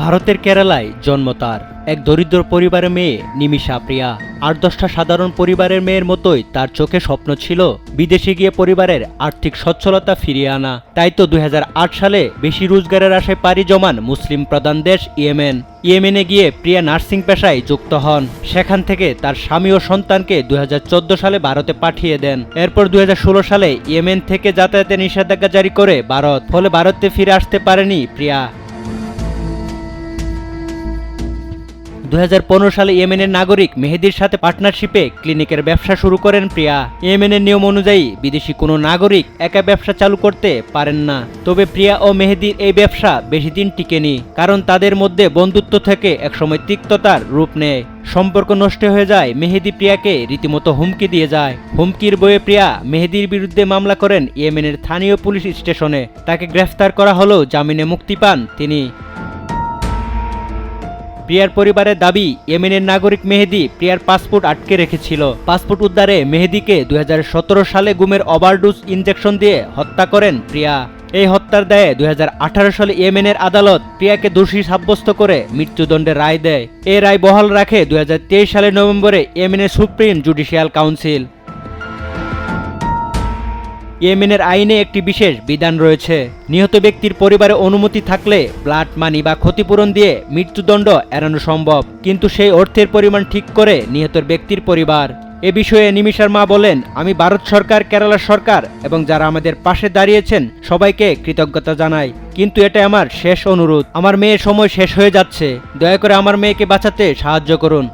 ভারতের কেরালায় জন্ম তার। এক দরিদ্র পরিবারের মেয়ে নিমিষা প্রিয়া। আট দশটা সাধারণ পরিবারের মেয়ের মতোই তার চোখে স্বপ্ন ছিল বিদেশে গিয়ে পরিবারের আর্থিক সচ্ছলতা ফিরিয়ে আনা। তাই তো দুই হাজার আট সালে বেশি রোজগারের আশায় পাড়ি জমান মুসলিম প্রধান দেশ ইয়েমেন। ইয়েমেনে গিয়ে প্রিয়া নার্সিং পেশায় যুক্ত হন। সেখান থেকে তার স্বামী ও সন্তানকে দুই হাজার চোদ্দ সালে ভারতে পাঠিয়ে দেন। এরপর দুই হাজার ষোলো সালে ইয়েমেন থেকে যাতায়াতের নিষেধাজ্ঞা জারি করে ভারত। ফলে ভারতে ফিরে আসতে পারেনি প্রিয়া। দু হাজার পনেরো সালে ইয়েমেনের নাগরিক মেহেদির সাথে পার্টনারশিপে ক্লিনিকের ব্যবসা শুরু করেন প্রিয়া। ইয়েমেনের নিয়ম অনুযায়ী বিদেশি কোনো নাগরিক একা ব্যবসা চালু করতে পারেন না। তবে প্রিয়া ও মেহেদির এই ব্যবসা বেশি দিন টিকেনি, কারণ তাদের মধ্যে বন্ধুত্ব থেকে একসময় তিক্ততার রূপ নেয়। সম্পর্ক নষ্ট হয়ে যায়, মেহেদি প্রিয়াকে রীতিমতো হুমকি দিয়ে যায়। হুমকির বয়ে প্রিয়া মেহেদির বিরুদ্ধে মামলা করেন ইয়েমেনের স্থানীয় পুলিশ স্টেশনে। তাকে গ্রেফতার করা হলেও জামিনে মুক্তি পান তিনি। প্রিয়ার পরিবারের দাবি, ইয়েমেনের নাগরিক মেহেদি প্রিয়ার পাসপোর্ট আটকে রেখেছিল। পাসপোর্ট উদ্ধারে মেহেদিকে দু হাজার সতেরো সালে গুমের ওভারডোজ ইনজেকশন দিয়ে হত্যা করেন প্রিয়া। এই হত্যার দায়ে দু হাজার আঠারো সালে ইয়েমেনের আদালত প্রিয়াকে দোষী সাব্যস্ত করে মৃত্যুদণ্ডের রায় দেয়। এ রায় বহাল রাখে দুই সালের নভেম্বরে ইয়েমেনের সুপ্রিম জুডিশিয়াল কাউন্সিল। ইয়েমেনের আইনে একটি বিশেষ বিধান রয়েছে। নিহত ব্যক্তির পরিবারে অনুমতি থাকলে ব্লাড মানি বা ক্ষতিপূরণ দিয়ে মৃত্যুদণ্ড এড়ানো সম্ভব, কিন্তু সেই অর্থের পরিমাণ ঠিক করে নিহতের ব্যক্তির পরিবার। এ বিষয়ে নিমিষার মা বলেন, আমি ভারত সরকার, কেরালা সরকার এবং যারা আমাদের পাশে দাঁড়িয়েছেন, সবাইকে কৃতজ্ঞতা জানাই। কিন্তু এটা আমার শেষ অনুরোধ। আমার মেয়ের সময় শেষ হয়ে যাচ্ছে। দয়া করে আমার মেয়েকে বাঁচাতে সাহায্য করুন।